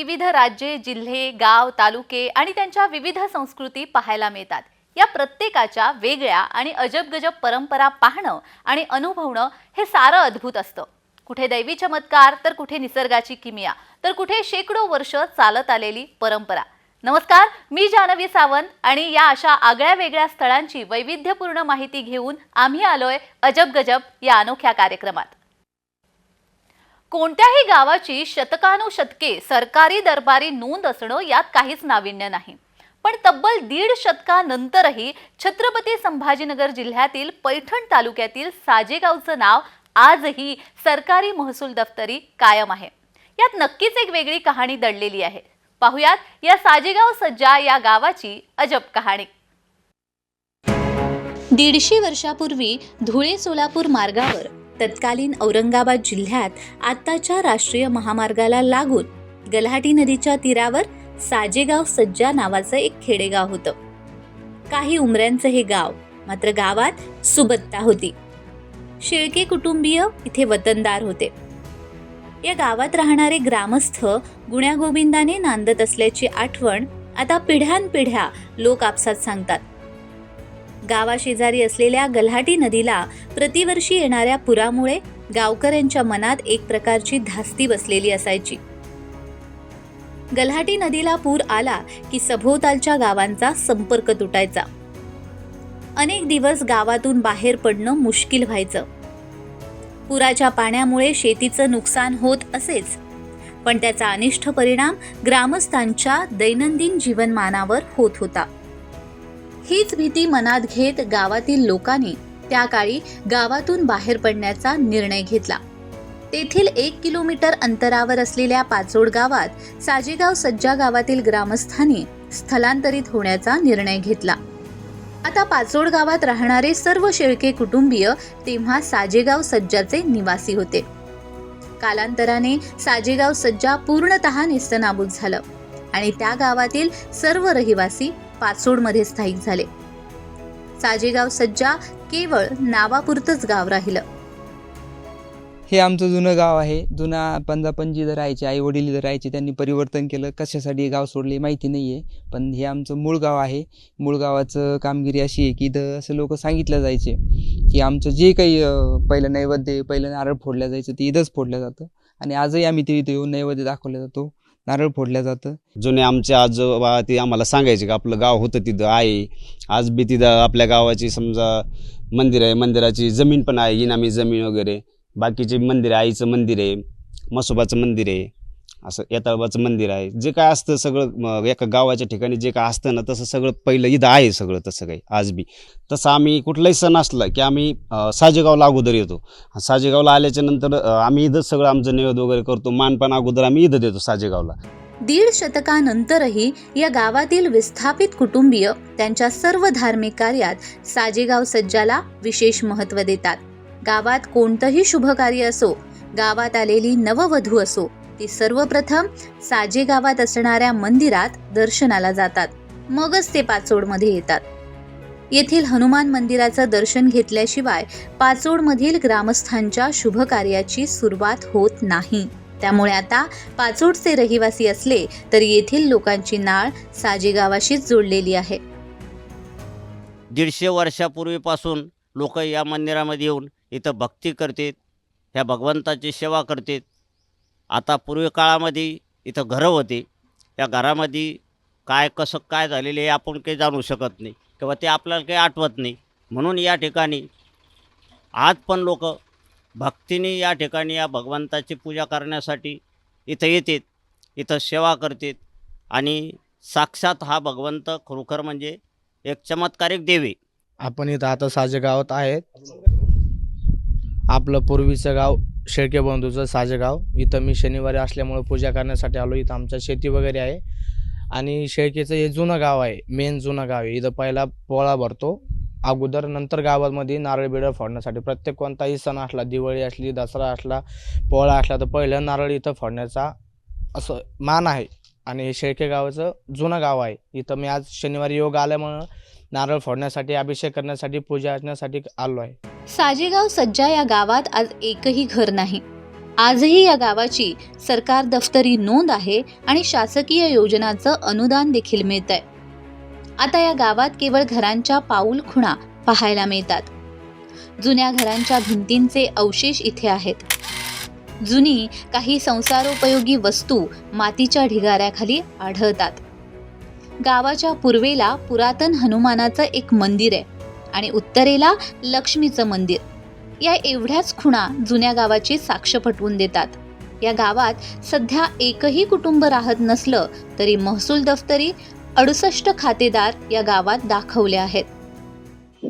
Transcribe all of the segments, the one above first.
विविध राज्ये जिल्हे गाव तालुके आणि त्यांच्या विविध संस्कृती पाहायला मिळतात. या प्रत्येकाच्या वेगळ्या आणि अजबगजब परंपरा पाहणं आणि अनुभवणं हे सारं अद्भुत असतं. कुठे दैवी चमत्कार तर कुठे निसर्गाची किमिया तर कुठे शेकडो वर्ष चालत आलेली परंपरा. नमस्कार मी जानवी सावंत आणि या अशा आगळ्या वेगळ्या स्थळांची वैविध्यपूर्ण माहिती घेऊन आम्ही आलोय अजब गजब या अनोख्या कार्यक्रमात. कोणत्याही गावाची शतकानुशतके सरकारी दरबारी नोंद असणं यात काहीच नाविन्य नाही. पण तब्बल दीड शतकानंतरही छत्रपती संभाजीनगर जिल्ह्यातील पैठण तालुक्यातील साजेगावचं नाव आजही सरकारी महसूल दफ्तरी कायम आहे. यात नक्कीच एक वेगळी कहाणी दडलेली आहे. पाहुयात या साजेगाव सज्जा या गावाची अजब कहाणी. दीडशे वर्षापूर्वी धुळे सोलापूर मार्गावर तत्कालीन औरंगाबाद जिल्ह्यात आत्ताच्या राष्ट्रीय महामार्गाला लागून गल्हाटी नदीच्या तीरावर साजेगाव सज्जा नावाचं एक खेडेगाव होतं. काही उमऱ्यांचं हे गाव मात्र गावात सुबत्ता होती. शेळके कुटुंबीय इथे वतनदार होते. या गावात राहणारे ग्रामस्थ गुण्यागोविंदाने नांदत असल्याची आठवण आता पिढ्यानपिढ्या लोक आपसात सांगतात. गावाशेजारी असलेल्या गल्हाटी नदीला प्रतिवर्षी येणाऱ्या पुरामुळे गावकऱ्यांच्या मनात एक प्रकारची धास्ती बसलेली असायची. गल्हाटी नदीला पूर आला की सभोवतालच्या गावांचा संपर्क तुटायचा. अनेक दिवस गावातून बाहेर पडणं मुश्किल व्हायचं. पुराच्या पाण्यामुळे शेतीचं नुकसान होत असेच. पण त्याचा अनिष्ट परिणाम ग्रामस्थांच्या दैनंदिन जीवनमानावर होत होता. हीच भीती मनात घेत गावातील लोकांनी त्या काळी गावातून बाहेर पडण्याचा निर्णय घेतला. तेथील एक किलोमीटर अंतरावर असलेल्या पाचोड गावात साजेगाव सज्जा गावातील ग्रामस्थांनी स्थलांतरित होण्याचा निर्णय घेतला. आता पाचोड गावात राहणारे सर्व शेळके कुटुंबीय तेव्हा साजेगाव सज्जाचे निवासी होते. कालांतराने साजेगाव सज्जा पूर्णतः निस्तनाबूत झालं आणि त्या गावातील सर्व रहिवासी पाचोडमध्ये स्थायिक झाले. साजेगाव सज्जा केवळ नावापुरतंच गाव राहिलं. हे आमचं जुनं गाव आहे. जुना पंजापंजी जर राहायचे आई वडील इथं राहायचे त्यांनी परिवर्तन केलं. कशासाठी हे गाव सोडले माहिती नाही आहे पण हे आमचं मूळ गाव आहे. मूळ गावाचं कामगिरी अशी आहे की इथं असं लोक सांगितलं जायचे की आमचं जे काही पहिलं नैवेद्य पहिलं नारळ फोडलं जायचं ते इथंच फोडलं जातं. आणि आजही आम्ही ते इथं येऊन नैवेद्य दाखवला जातो. नारळ फोडलं जातं. जुने आमचे आजोबा ते आम्हाला सांगायचे की आपलं गाव होतं तिथं आहे. आज बी तिथं आपल्या गावाची समजा मंदिर आहे मंदिराची जमीन पण आहे इनामी जमीन वगैरे. बाकीचे मंदिर आहे आईचं मंदिर आहे मसोबाचं मंदिर आहे. असं येताळबाचं मंदिर आहे. जे काय असतं सगळं एका गावाच्या ठिकाणी जे काय असतं ना तसं सगळं पहिलं इथं आहे सगळं तसं काही आज बी. तसं आम्ही कुठलाही सण असला की आम्ही साजेगावला अगोदर येतो. साजेगावला आल्याच्यानंतर आम्ही इथं सगळं आमचं नैवेद वगैरे करतो मानपान अगोदर आम्ही इथं देतो साजेगावला. दीड शतकानंतरही या गावातील विस्थापित कुटुंबीय त्यांच्या सर्व धार्मिक कार्यात साजेगाव सज्जाला विशेष महत्त्व देतात. गावात कोणतंही शुभ कार्य असो गावात आलेली नववधू असो ती सर्वप्रथम साजे गावात असणाऱ्या मंदिरात दर्शनाला जातात. मगच ते पाचोडमध्ये येतात. येथील हनुमान मंदिराचं दर्शन घेतल्याशिवाय पाचोडमधील ग्रामस्थांच्या शुभ कार्याची सुरुवात होत नाही. त्यामुळे आता पाचोडचे रहिवासी असले तरी येथील लोकांची नाळ साजे गावाशीच जोडलेली आहे. दीडशे वर्षापूर्वीपासून लोक या मंदिरामध्ये येऊन इथं भक्ती करतात ह्या भगवंताची सेवा करतात. आता पूर्वी काळामध्ये इथं घरं होती. या घरामध्ये काय कसं काय झालेलं हे आपण काही जाणू शकत नाही किंवा ते आपल्याला काही आठवत नाही. म्हणून या ठिकाणी आज पण लोक भक्तीने या ठिकाणी या भगवंताची पूजा करण्यासाठी इथं येतात इथं सेवा करतात आणि साक्षात हा भगवंत खरोखर म्हणजे एक चमत्कारिक देवी आपण इथं आता साजे गावात आहेत. आपलं पूर्वीचं गाव शेळके बंधूचं साजेगाव इथं मी शनिवारी असल्यामुळे पूजा करण्यासाठी आलो. इथं आमच्या शेती वगैरे आहे. आणि शेळकेचं हे जुनं गाव आहे. मेन जुनं गाव आहे. इथं पहिला पोळा भरतो. अगोदर नंतर गावामध्ये नारळ बिरळ फोडण्यासाठी. प्रत्येक कोणताही सण असला दिवाळी असली दसरा असला पोळा असला तर पहिलं नारळ इथं फोडण्याचा असं मान आहे. आणि हे शेळके गावाचं जुनं गाव आहे. इथं मी आज शनिवारी योग आल्यामुळं नारळ फोडण्यासाठी अभिषेक करण्यासाठी पूजा अर्चनासाठी आलो आहे. साजेगाव सज्जा या गावात आज एकही घर नाही. आजही या गावाची सरकार दफ्तरी नोंद आहे आणि शासकीय योजनांचं अनुदान देखील मिळत आहे आता या गावात केवळ घरांच्या पाऊल खुणा पाहायला मिळतात. जुन्या घरांच्या भिंतींचे अवशेष इथे आहेत. जुनी काही संसारोपयोगी वस्तू मातीच्या ढिगाऱ्याखाली आढळतात. गावाच्या पूर्वेला पुरातन हनुमानाचं एक मंदिर आहे आणि उत्तरेला लक्ष्मीचं मंदिर. या एवढ्याच खुणा जुन्या गावाची साक्ष पटवून देतात. या गावात सध्या एकही कुटुंब राहत नसलं तरी महसूल दफ्तरी अडुसष्ट खातेदार या गावात दाखवले आहेत.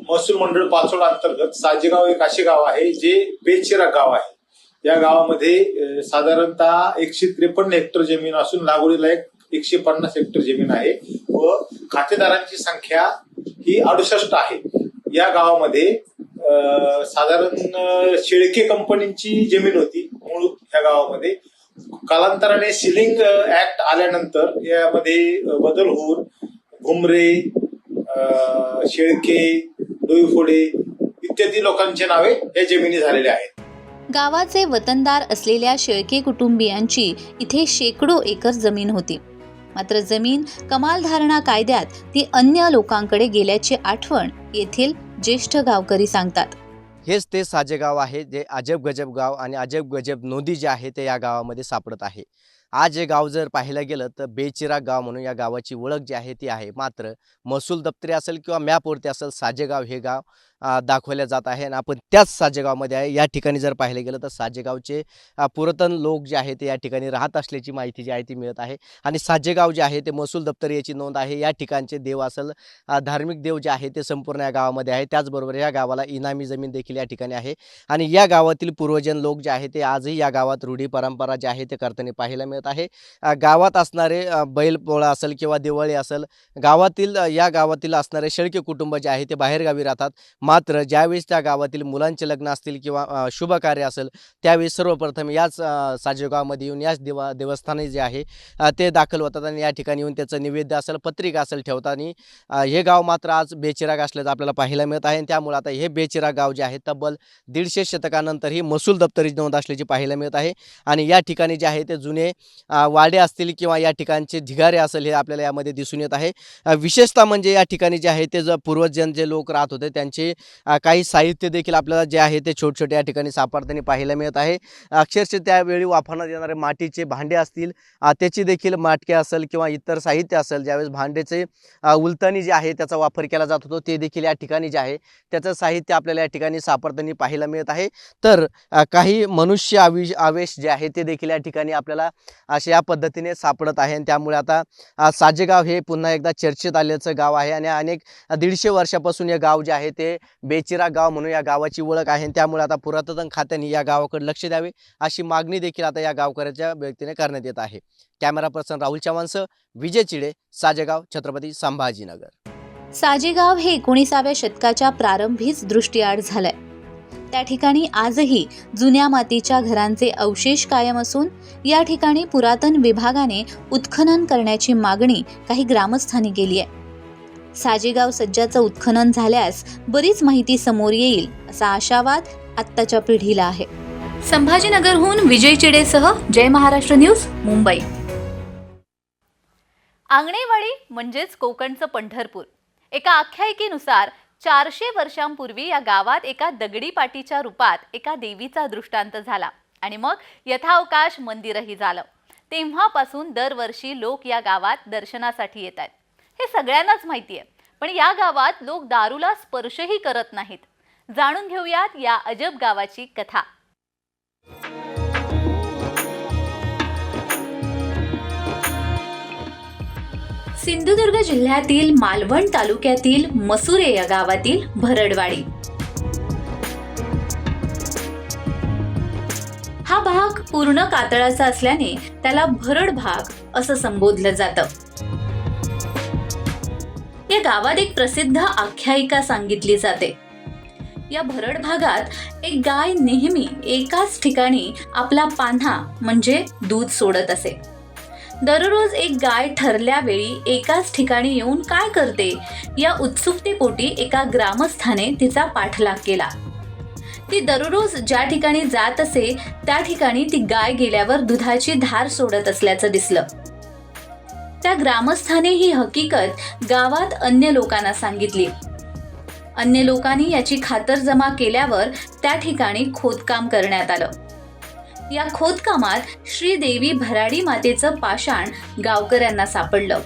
महसूल मंडळ पाचोड अंतर्गत साजेगाव एक असे गाव आहे जे बेचिरा गाव आहे. या गावामध्ये साधारणतः एकशे त्रेपन्न हेक्टर जमीन असून लागवडीला एक एकशे पन्नास हेक्टर जमीन आहे व खातेदारांची संख्या ही अडुसष्ट आहे. या गावामध्ये अं, साधारण शेळके कंपनीची जमीन होती मूळ या गावामध्ये. कालांतराने सिलिंग ऍक्ट आल्यानंतर यामध्ये बदल होऊन घुमरे अं, शेळके डोईफोडे इत्यादी लोकांची नावे या जमिनी झालेल्या आहेत. गावाचे वतनदार असलेल्या शेळके कुटुंबियांची इथे शेकडो एकर जमीन होती. मात्र जमीन कमाल धारणा कायद्यात ती अन्य लोकांकडे गेल्याची आठवण येथील ज्येष्ठ गावकरी सांगतात. हेच ते साजेगाव आहे जे अजब गजब गाव आणि अजब गजब नोंदी जे आहे ते या गावामध्ये सापडत आहे. आज हे गाव जर पाहायला गेलं तर बेचिराग गाव म्हणून या गावाची ओळख जी आहे ती आहे. मात्र महसूल दप्तरी असेल किंवा मॅपवरती असेल साजेगाव हे गाव दाखवल्या जात आहे आणि आपण त्याच साजेगावमध्ये आहे. या ठिकाणी जर पाहायला गेलं तर साजेगावचे पुरातन लोक जे आहे ते या ठिकाणी राहत असल्याची माहिती जी आहे ती मिळत आहे. आणि साजेगाव जे आहे ते महसूल दप्तर याची नोंद आहे. या ठिकाणचे देव असेल धार्मिक देव जे आहे ते संपूर्ण या गावामध्ये आहे. त्याचबरोबर या गावाला इनामी जमीन देखील या ठिकाणी आहे. आणि या गावातील पूर्वजन लोक जे आहे ते आजही या गावात रूढी परंपरा जे आहे ते करताना पाहायला मिळत आहे. गावात असणारे बैलपोळा असेल किंवा दिवाळी असेल गावातील या गावातील असणारे शेळके कुटुंब जे आहे ते बाहेरगावी राहतात. मात्र ज्यावेळेस त्या गावातील मुलांचे लग्न असतील किंवा शुभ कार्य असेल त्यावेळेस सर्वप्रथम याच साजेगावमध्ये येऊन याच देवा देवस्थाने जे आहे ते दाखल होतात आणि या ठिकाणी येऊन त्याचं निवेद्य असेल पत्रिका असेल ठेवताना हे गाव मात्र आज बेचिराग असल्याचं आपल्याला पाहायला मिळत आहे. आणि त्यामुळे आता हे बेचिराग गाव जे आहे तब्बल दीडशे शतकानंतर ही महसूल दप्तरी नोंद असल्याची पाहायला मिळत आहे. आणि या ठिकाणी जे आहे ते जुने वाडे असतील किंवा या ठिकाणचे ढिगारे असेल हे आपल्याला यामध्ये दिसून येत आहे. विशेषतः म्हणजे या ठिकाणी जे आहे ते ज पूर्वजन जे लोक राहत होते त्यांचे काही साहित्य देखील आपल्याला जे आहे ते छोटे छोटे या ठिकाणी सापडताना पाहायला मिळत आहे. अक्षरशः त्यावेळी वापरण्यात येणारे मातीचे भांडे असतील त्याची देखील माटके असेल किंवा इतर साहित्य असेल ज्यावेळेस भांडेचे अ, उलतानी जे आहे त्याचा वापर केला जात होतो ते देखील या ठिकाणी जे आहे त्याचं साहित्य आपल्याला या ठिकाणी सापडताना पाहायला मिळत आहे. तर काही मनुष्य आविष आवेश जे आहे ते देखील या ठिकाणी आपल्याला अशा या पद्धतीने सापडत आहे आणि त्यामुळे आता साजेगाव हे पुन्हा एकदा चर्चेत आल्याचं गाव आहे आणि अनेक दीडशे वर्षापासून हे गाव जे आहे ते बेचिरा गाव म्हणून या गावाची ओळख आहे त्यामुळे आता पुरातन खात्याने या गावाकडे लक्ष द्यावे अशी मागणी देखील आता या गावकऱ्याच्या व्यक्तीने करण्यात येत आहे. कॅमेरा पर्सन राहुल चव्हाणसह विजय चिडे साजेगाव छत्रपती संभाजीनगर. साजेगाव हे एकोणीसाव्या शतकाच्या प्रारंभीच दृष्टीआड झालंय. त्या ठिकाणी आजही जुन्या मातीच्या घरांचे अवशेष कायम असून या ठिकाणी पुरातन विभागाने उत्खनन करण्याची मागणी काही ग्रामस्थांनी केली आहे. साजेगाव सज्जाचं उत्खनन झाल्यास बरीच माहिती समोर येईल असा आशावाद आत्ताच्या पिढीला आहे. संभाजीनगरहून विजय चिडेसह जय महाराष्ट्र न्यूज मुंबई. आंगणेवाडी म्हणजेच कोकणचं पंढरपूर. एका आख्यायिकेनुसार चारशे वर्षांपूर्वी या गावात एका दगडी पाटीच्या रूपात एका देवीचा दृष्टांत झाला आणि मग यथावकाश मंदिरही झालं. तेव्हापासून दरवर्षी लोक या गावात दर्शनासाठी येत आहेत. हे सगळ्यांनाच माहिती आहे. पण या गावात लोक दारूला स्पर्शही करत नाहीत. जाणून घेऊयात या अजब गावाची कथा. सिंधुदुर्ग जिल्ह्यातील मालवण तालुक्यातील मसुरे या गावातील भरडवाडी. हा भाग पूर्ण कातळाचा असल्याने त्याला भरड भाग असं संबोधलं जातं. या गावात एक प्रसिद्ध आख्यायिका सांगितली जाते. या भरड भागात एक गाय नेहमी एकाच ठिकाणी आपला पान्हा म्हणजे दूध सोडत असे. दररोज एक गाय ठरल्या वेळी एकाच ठिकाणी येऊन काय करते? या उत्सुकतेपोटी एका ग्रामस्थाने तिचा पाठलाग केला. ती दररोज ज्या ठिकाणी जात असे त्या ठिकाणी ती गाय गेल्यावर दुधाची धार सोडत असल्याचं दिसलं. त्या ग्रामस्थाने ही हकीकत गावात अन्य लोकांना सांगितली. अन्य लोकांनी याची खातरजमा केल्यावर त्या ठिकाणी खोदकाम करण्यात आलं. या खोदकामात श्रीदेवी भराडी मातेचं पाषाण गावकऱ्यांना सापडलं.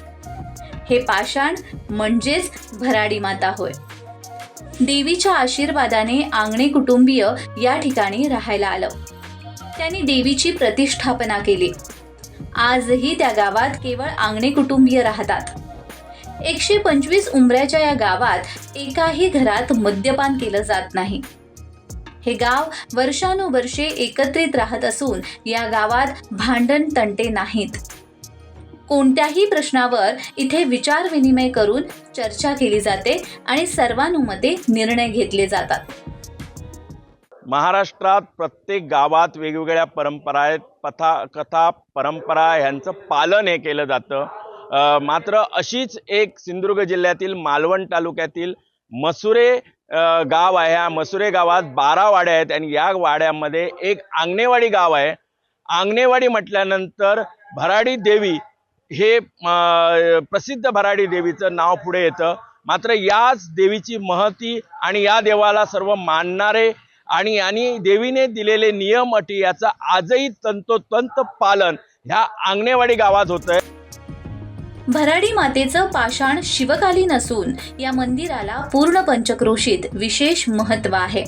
हे पाषाण म्हणजेच भराडी माता होय. देवीच्या आशीर्वादाने आंगणे कुटुंबीय या ठिकाणी राहायला आलं. त्यांनी देवीची प्रतिष्ठापना केली. आजही त्या गावात केवळ आंगणे कुटुंबीय राहतात. एकशे पंचवीस उंबऱ्याच्या या गावात एकाही घरात मद्यपान केलं जात नाही. हे गाव वर्षानुवर्षे एकत्रित राहत असून या गावात भांडण तंटे नाहीत. कोणत्याही प्रश्नावर इथे विचार विनिमय करून चर्चा केली जाते आणि सर्वानुमते निर्णय घेतले जातात. महाराष्ट्रात प्रत्येक गावात वेगवेगळ्या परंपरा आहेत. पथा कथा परंपरा ह्यांचं पालन हे केलं जातं. मात्र अशीच एक सिंधुदुर्ग जिल्ह्यातील मालवण तालुक्यातील मसुरे गाव आहे. या मसुरे गावात बारा वाड्या आहेत आणि या वाड्यामध्ये एक आंगणेवाडी गाव आहे. आंगणेवाडी म्हटल्यानंतर भराडी देवी हे प्रसिद्ध भराडी देवीचं नाव पुढे येतं. मात्र याच देवीची महती आणि या देवाला सर्व मानणारे आणि आणि देवीने दिलेले नियम अटी याचं आजही तंतोतंत पालन ह्या आंगणेवाडी गावात होतंय. भराडी मातेचं पाषाण शिवकालीन असून या मंदिराला पूर्ण पंचक्रोशीत विशेष महत्त्व आहे.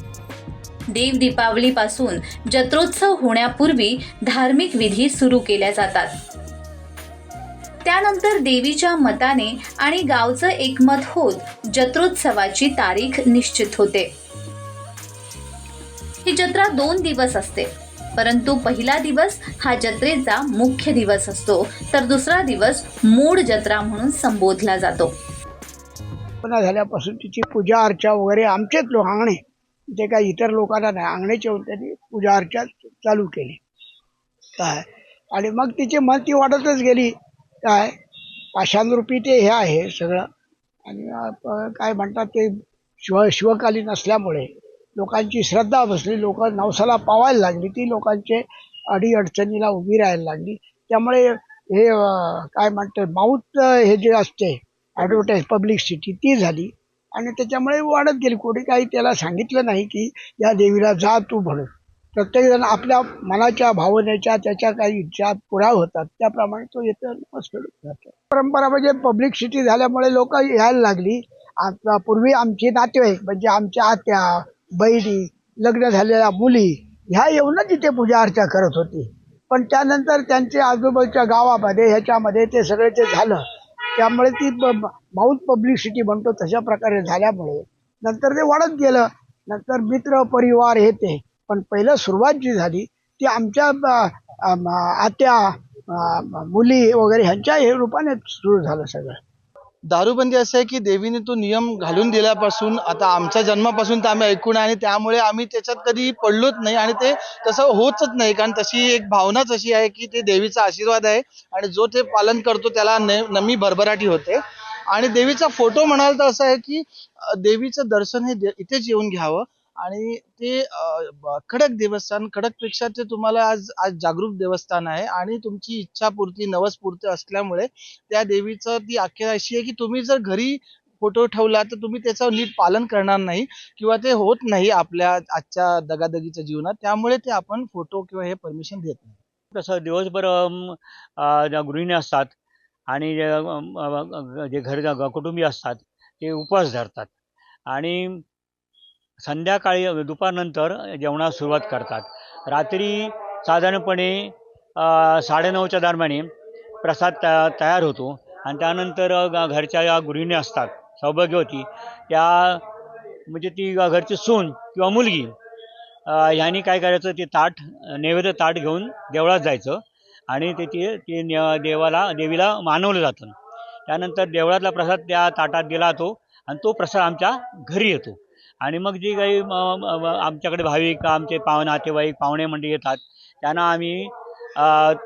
देव दीपावलीपासून जत्रोत्सव होण्यापूर्वी धार्मिक विधी सुरू केल्या जातात. त्यानंतर देवीच्या मताने आणि गावचं एकमत होत जत्रोत्सवाची तारीख निश्चित होते. ही जत्रा दोन दिवस असते. परंतु पहिला दिवस हा जत्रेचा मुख्य दिवस असतो. तर दुसरा दिवस मूळ जत्रा म्हणून संबोधला जातो. स्थापना झाल्यापासून तिची पूजा अर्चा वगैरे आमचेच लोक आंगणे. जे काही इतर लोकांना नाही अंगणेचे त्यांनी पूजा अर्चा चालू केली. काय? आणि मग तिची मन ती वाढतच गेली. काय? पाषाणरूपी ते हे आहे सगळं. आणि काय म्हणतात ते शिव शिवकालीन असल्यामुळे. लोकांची श्रद्धा बसली लोक नवसाला पावायला लागली ती लोकांचे अडीअडचणीला उभी राहायला लागली. त्यामुळे हे काय म्हणतात माऊथ हे जे असते ॲडव्हर्टाईज पब्लिसिटी ती झाली. आणि त्याच्यामुळे वाढत गेली. कोणी काही त्याला सांगितलं नाही की या देवीला जा तू म्हणून. प्रत्येकजण आपल्या मनाच्या भावनेच्या त्याच्या काही इच्छा पुऱ्या होतात त्याप्रमाणे तो येतो नमस्कार परंपरा म्हणजे पब्लिसिटी झाल्यामुळे लोक यायला लागली. आता पूर्वी आमचे नातेवाईक म्हणजे आमच्या आत्या बहिणी लग्न झालेल्या मुली ह्या येऊनच तिथे पूजा अर्चा करत होती. पण त्यानंतर त्यांचे आजूबाजूच्या गावामध्ये ह्याच्यामध्ये ते सगळे ते झालं त्यामुळे ती माउथ पब्लिसिटी म्हणतो तशा प्रकारे झाल्यामुळे नंतर ते वाढत गेलं. नंतर मित्र परिवार हे ते पण पहिलं सुरुवात जी झाली ती आमच्या आत्या मुली वगैरे ह्यांच्या हे रूपाने सुरू झालं सगळं. दारूबंदी असं आहे की देवीने तो नियम घालून दिल्यापासून आता आमच्या जन्मापासून तर आम्ही ऐकून आहे आणि त्यामुळे आम्ही त्याच्यात कधी पडलोच नाही आणि ते तसं होतच नाही. कारण तशी एक भावनाच अशी आहे की ते देवीचा आशीर्वाद आहे आणि जो ते पालन करतो त्याला न नमी भरभराटी होते. आणि देवीचा फोटो म्हणाल तर असं आहे की देवीचं दर्शन हे दे- इथेच येऊन घ्यावं. आणि ते खडक देवस्थान खडकपेक्षा ते तुम्हाला आज आज जागरूक देवस्थान आहे आणि तुमची इच्छापूर्ती नवसपूर्ती असल्यामुळे त्या देवीचं ती आख्या अशी आहे की तुम्ही जर घरी फोटो ठेवला तर तुम्ही त्याचं नीट पालन करणार नाही किंवा ते होत नाही आपल्या आजच्या दगादगीच्या जीवनात. त्यामुळे ते आपण फोटो किंवा हे परमिशन देत नाही. कसं दिवसभर ज्या गृहिणी असतात आणि जे, घर कुटुंबीय असतात ते उपवास धरतात. आणि संध्याकाळी दुपारनंतर जेवणास सुरुवात करतात. रात्री साधारणपणे साडेनऊच्या दरम्याने प्रसाद तया तयार होतो आणि त्यानंतर ग- घरच्या ज्या गृहिणी असतात सौभाग्यवती त्या म्हणजे ती घरची सून किंवा मुलगी ह्यानी काय करायचं ते ताट नैवेद्य ताट घेऊन देवळात जायचं आणि ते ते न- देवाला देवीला मानवलं जातं. त्यानंतर देवळातला प्रसाद त्या ताटात दिला जातो आणि तो प्रसाद आमच्या घरी येतो. आणि मग जे काही आमच्याकडे भाविक आमचे पाव नातेवाईक पाहुणे मंडळी येतात त्यांना आम्ही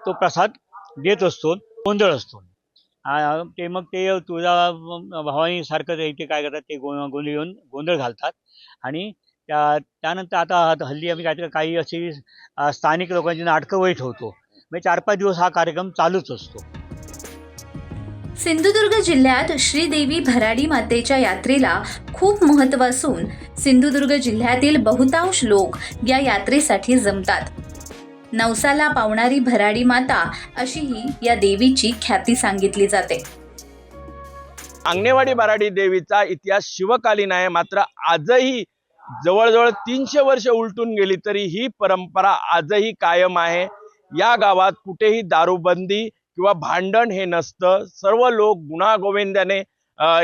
तो प्रसाद देत असतो गोंधळ असतो. ते मग ते तुळजा भवानी सारखं ते काय करतात ते गो गोंधळ येऊन गोंधळ घालतात. आणि त्या त्यानंतर आता हल्ली आम्ही काहीतरी काही अशी स्थानिक लोकांची नाटकं वही ठेवतो म्हणजे चार पाच दिवस हा कार्यक्रम चालूच असतो. सिंधुदुर्ग जिल्ह्यात श्रीदेवी भराडी मातेच्या यात्रेला खूप महत्त्व असून सिंधुदुर्ग जिल्ह्यातील बहुतांश लोक या यात्रेसाठी जमतात. नवसाला पावणारी भराडी माता अशीही या देवीची ख्याती सांगितली जाते. आंगणेवाडी भराडी देवीचा इतिहास शिवकालीन आहे. मात्र आजही जवळजवळ तीनशे वर्ष उलटून गेली तरी ही परंपरा आजही कायम आहे. या गावात कुठेही दारूबंदी किंवा भांडण हे नसतं. सर्व लोक गुणागोविंदाने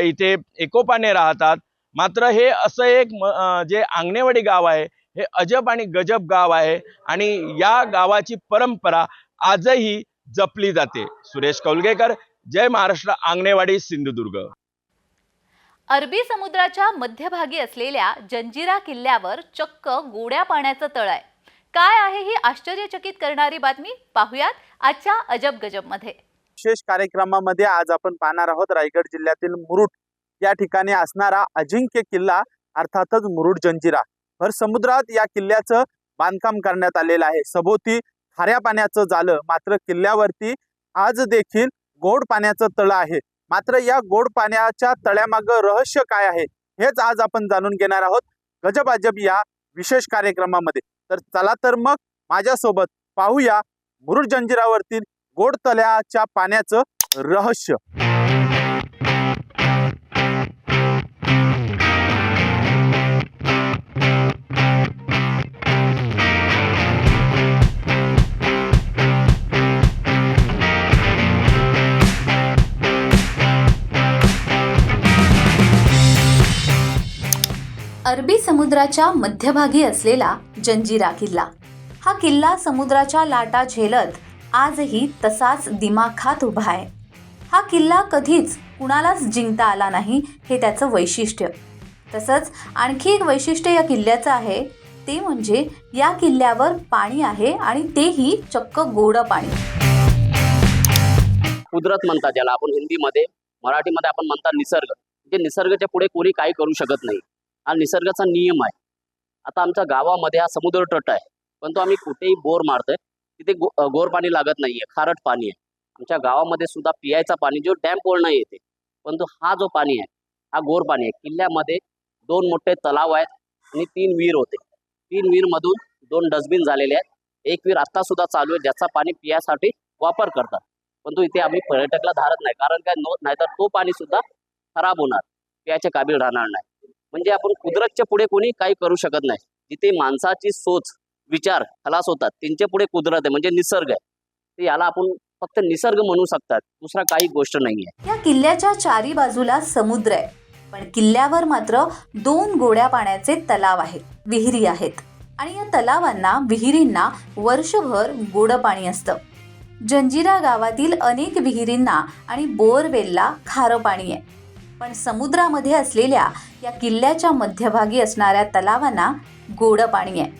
इथे एकोपाने राहतात. मात्र हे असं एक म- जे आंगणेवाडी गाव आहे हे अजब आणि गजब गाव आहे आणि या गावाची परंपरा आजही जपली जाते. सुरेश कौलगेकर जय महाराष्ट्र आंगणेवाडी सिंधुदुर्ग. अरबी समुद्राच्या मध्यभागी असलेल्या जंजिरा किल्ल्यावर चक्क गोड्या पाण्याचं तळ आहे. काय आहे ही आश्चर्यचकित करणारी बातमी पाहूयात आजच्या अजब गजबमध्ये विशेष कार्यक्रमामध्ये आज आपण पाहणार आहोत रायगड जिल्ह्यातील मुरुड या ठिकाणी असणारा अजिंक्य किल्ला अर्थातच मुरुड जंजिरा. भर समुद्रात या किल्ल्याचं बांधकाम करण्यात आलेलं आहे. सभोवती खाऱ्या पाण्याचं झालं मात्र किल्ल्यावरती आज देखील गोड पाण्याचं तळ आहे. मात्र या गोड पाण्याच्या तळ्यामागं रहस्य काय आहे हेच आज आपण जाणून घेणार आहोत. गजब अजब या विशेष कार्यक्रमामध्ये. तर चला तर मग माझ्यासोबत पाहूया मुरुड जंजिरावरतील गोडतल्याच्या पाण्याचं रहस्य. अरबी समुद्राच्या मध्यभागी असलेला जंजिरा किल्ला. हा किल्ला समुद्राच्या लाटा झेलत आजही तसाच दिमाखात उभा आहे. हा किल्ला कधीच कुणालाच जिंकता आला नाही हे त्याचं वैशिष्ट्य. तसंच आणखी एक वैशिष्ट्य या किल्ल्याचं आहे ते म्हणजे या किल्ल्यावर पाणी आहे आणि तेही चक्क गोड पाणी. कुदरत म्हणतात ज्याला. आपण हिंदीमध्ये मराठीमध्ये आपण म्हणतात निसर्ग. म्हणजे निसर्गाच्या पुढे कोणी काही करू शकत नाही. हा निसर्गाचा नियम आहे. आता आमच्या गावामध्ये हा समुद्र तट आहे. पण तो आम्ही कुठेही बोर मारतोय. तिथे गो गोर पाणी लागत नाहीये खारट पाणी आहे. आमच्या गावामध्ये सुद्धा पियायचा पाणी जो डॅम वरनं येते. परंतु हा जो पाणी आहे हा गोर पाणी आहे. किल्ल्यामध्ये दोन मोठे तलाव आहेत आणि तीन विहीर होते. तीन विहीर मधून दोन डस्टबिन झालेले आहेत. एक विहीर आत्ता सुद्धा चालू आहे ज्याचा पाणी पियासाठी वापर करतात. परंतु इथे आम्ही पर्यटकला धारत नाही. कारण काय नो नाहीतर तो पाणी सुद्धा खराब होणार. प्याचे काबिल राहणार नाही. म्हणजे आपण कुदरतच्या पुढे कोणी काही करू शकत नाही. जिथे माणसाची सोच विचार खलास होतात त्यांच्या पुढे कुदरत आहे म्हणजे निसर्ग आहे. याला आपण फक्त निसर्ग म्हणू शकतात दुसरा काही गोष्ट नाही आहे या किल्ल्याच्या चारी बाजूला समुद्र आहे. पण किल्ल्यावर मात्र दोन गोड्या पाण्याचे तलाव आहेत विहिरी आहेत. आणि या तलावांना विहिरींना वर्षभर गोड पाणी असतं. जंजिरा गावातील अनेक विहिरींना आणि बोरवेलला खारं पाणी आहे. पण समुद्रामध्ये असलेल्या या किल्ल्याच्या मध्यभागी असणाऱ्या तलावांना गोड पाणी आहे.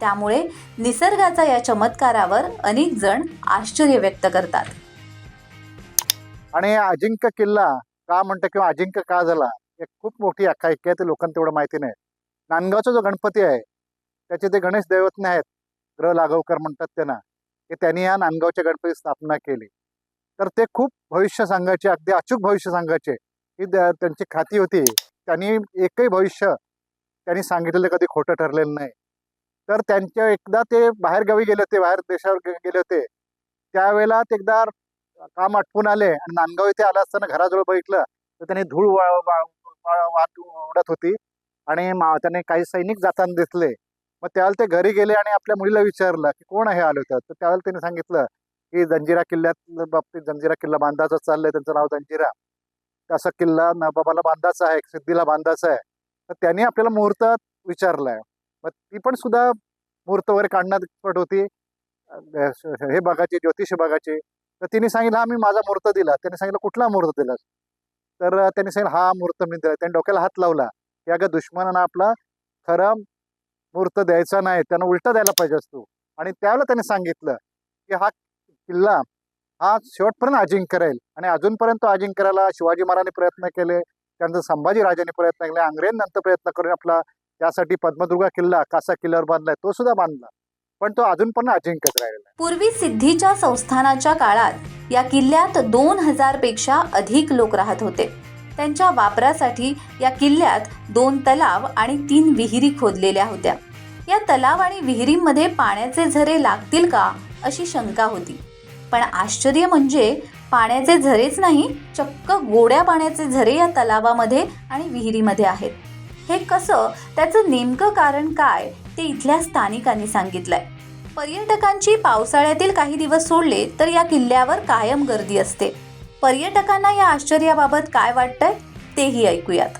त्यामुळे निसर्गाचा या चमत्कारावर अनेक जण आश्चर्य व्यक्त करतात. आणि अजिंक्य किल्ला का म्हणतो किंवा अजिंक्य का झाला हे खूप मोठी आख्यायिका आहे ते लोकांना तेवढं माहिती नाही. नांदगावचा जो गणपती आहे त्याचे ते गणेश दैवतने आहेत ग्रह लागवकर म्हणतात त्यांना की त्यांनी या नांदगावच्या गणपती स्थापना केली. तर ते खूप भविष्य सांगायचे अगदी अचूक भविष्य सांगायचे. ही त्यांची खाती होती. त्यांनी एकही भविष्य त्यांनी सांगितलेलं कधी खोटं ठरलेलं नाही. तर त्यांच्या एकदा ते बाहेरगावी गेले होते बाहेर देशावर गेले होते. त्यावेळेला ते एकदा काम आटपून आले आणि नांदगाव इथे आला असताना घराजवळ बघितलं तर त्यांनी धूळ वाट उडत होती आणि त्याने काही सैनिक जाताना दिसले. मग त्यावेळेला ते घरी गेले आणि आपल्या मुलीला विचारलं की कोण आहे आले होतं? तर त्यावेळेला त्यांनी सांगितलं की जंजिरा किल्ल्यात बाबतीत जंजिरा किल्ला बांधायचं चाललंय त्यांचं नाव जंजिरा. असा किल्ला नबाबाला बांधायचा आहे सिद्धीला बांधायचा आहे. तर त्यांनी आपल्याला मुहूर्त विचारलाय. मग ती पण सुद्धा मुहूर्त वगैरे काढण्यात पट होती. हे बघायची ज्योतिष बघायची. तर तिने सांगितलं हा मी माझा मुहूर्त दिला. त्याने सांगितलं कुठला मुहूर्त दिला तर त्यांनी सांगितलं हा मुहूर्त मी दिला. त्यांनी डोक्याला हात लावला. की अगं दुश्मनानं आपला खरा मुहूर्त द्यायचा नाही. त्यांना उलटा द्यायला पाहिजे असतो. आणि त्यावेळेला त्यांनी सांगितलं की हा किल्ला हा शेवटपर्यंत अजिंक्य राहील आणि अजूनपर्यंत तो अजिंक्य राहिला शिवाजी महाराजांनी प्रयत्न केले त्यानंतर संभाजीराजांनी प्रयत्न केले अंग्रेजांनंतर प्रयत्न करून आपला त्यासाठी पद्मदुर्गा किल्ला कासा किल्ल्यावर बांधलाय तो सुद्धा बांधला. पण तो अजून पण अजिंक्यच राहिलेला पूर्वी सिद्धीच्या संस्थानाच्या काळात या किल्ल्यात दोन हजारपेक्षा अधिक लोक राहत होते. त्यांच्या वापरासाठी या किल्ल्यात दोन तलाव आणि तीन विहिरी खोदलेल्या होत्या. या तलाव आणि विहिरींमध्ये पाण्याचे झरे लागतील का अशी शंका होती. पण आश्चर्य म्हणजे पाण्याचे झरेच नाही चक्क गोड्या पाण्याचे झरे या तलावामध्ये आणि विहिरीमध्ये आहेत. हे कसं त्याचं नेमकं कारण काय ते इथल्या स्थानिकांनी सांगितलंय. पर्यटकांची पावसाळ्यातील काही दिवस सोडले तर या किल्ल्यावर कायम गर्दी असते. पर्यटकांना या आश्चर्याबाबत काय वाटतंय तेही ऐकूयात.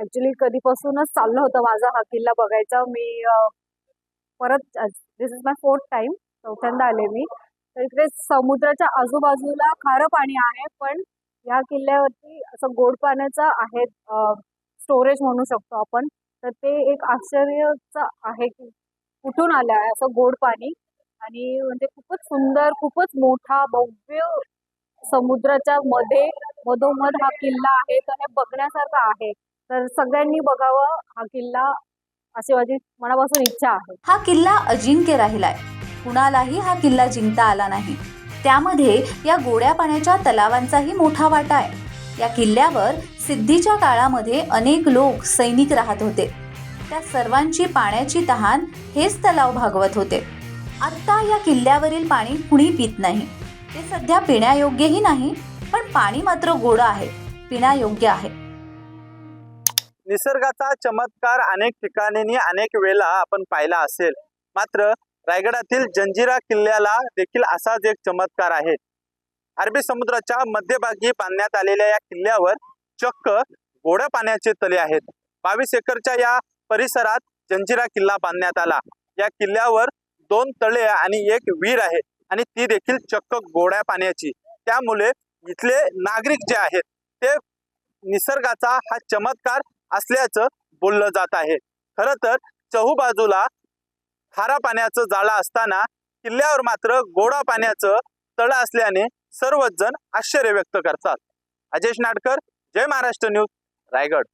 ऍक्च्युली कधीपासूनच चाललं होतं माझा हा किल्ला बघायचा. मी परत this is my fourth time चौथ्यांदा आले मी. इकडे समुद्राच्या आजूबाजूला खारं पाणी आहे पण या किल्ल्यावरती असं गोड पाण्याचं आहे स्टोरेज म्हणू शकतो आपण. तर ते एक आश्चर्यच आहे की कुठून आलं आहे असं गोड पाणी. आणि म्हणजे खूपच सुंदर खूपच मोठा भव्य समुद्राच्या मध्ये मधोमध हा किल्ला आहे तर हे बघण्यासारखं आहे. तर सगळ्यांनी बघावं हा किल्ला अशी माझी मनापासून इच्छा आहे. हा किल्ला अजिंक्य राहिलाय. कुणालाही हा किल्ला जिंकता आला नाही. त्यामध्ये या गोड्या पाण्याच्या तलावांचाही मोठा वाटा आहे. या किल्ल्यावर सिद्धीच्या काळामध्ये अनेक लोक सैनिक राहत होते. त्या सर्वांची पाण्याची तहान हेच तलाव भागवत होते. आत्ता या किल्ल्यावरील पाणी कुणी पित नाही. ते सध्या पिण्यायोग्यही नाही पण पाणी मात्र गोड आहे पिण्यायोग्य आहे. निसर्गाचा चमत्कार अनेक ठिकाणी अनेक वेळेला आपण पाहिला असेल. मात्र रायगडातील जंजिरा किल्ल्याला देखील असाच एक चमत्कार आहे. अरबी समुद्राच्या मध्यभागी बांधण्यात आलेल्या या किल्ल्यावर चक्क गोड्या पाण्याचे तले आहेत. बावीस एकरच्या या परिसरात जंजिरा किल्ला बांधण्यात आला. या किल्ल्यावर दोन तळे आणि एक विहीर आहे आणि ती देखील चक्क गोड्या पाण्याची. त्यामुळे इथले नागरिक जे आहेत ते निसर्गाचा हा चमत्कार असल्याचं बोललं जात आहे. खरं तर चहूबाजूला खारा पाण्याचं जाळं असताना किल्ल्यावर मात्र गोडा पाण्याचं तळ असल्याने सर्वच जण आश्चर्य व्यक्त करतात. अजेश नाडकर जय महाराष्ट्र न्यूज रायगड.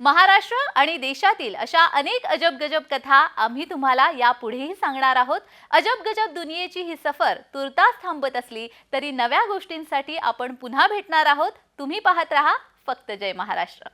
महाराष्ट्र आणि देशातील अशा अनेक अजब गजब कथा आम्ही तुम्हाला यापुढेही सांगणार आहोत. अजब गजब दुनियेची ही सफर तुर्तास थांबत असली तरी नव्या गोष्टींसाठी आपण पुन्हा भेटणार आहोत. तुम्ही पाहत राहा फक्त जय महाराष्ट्र.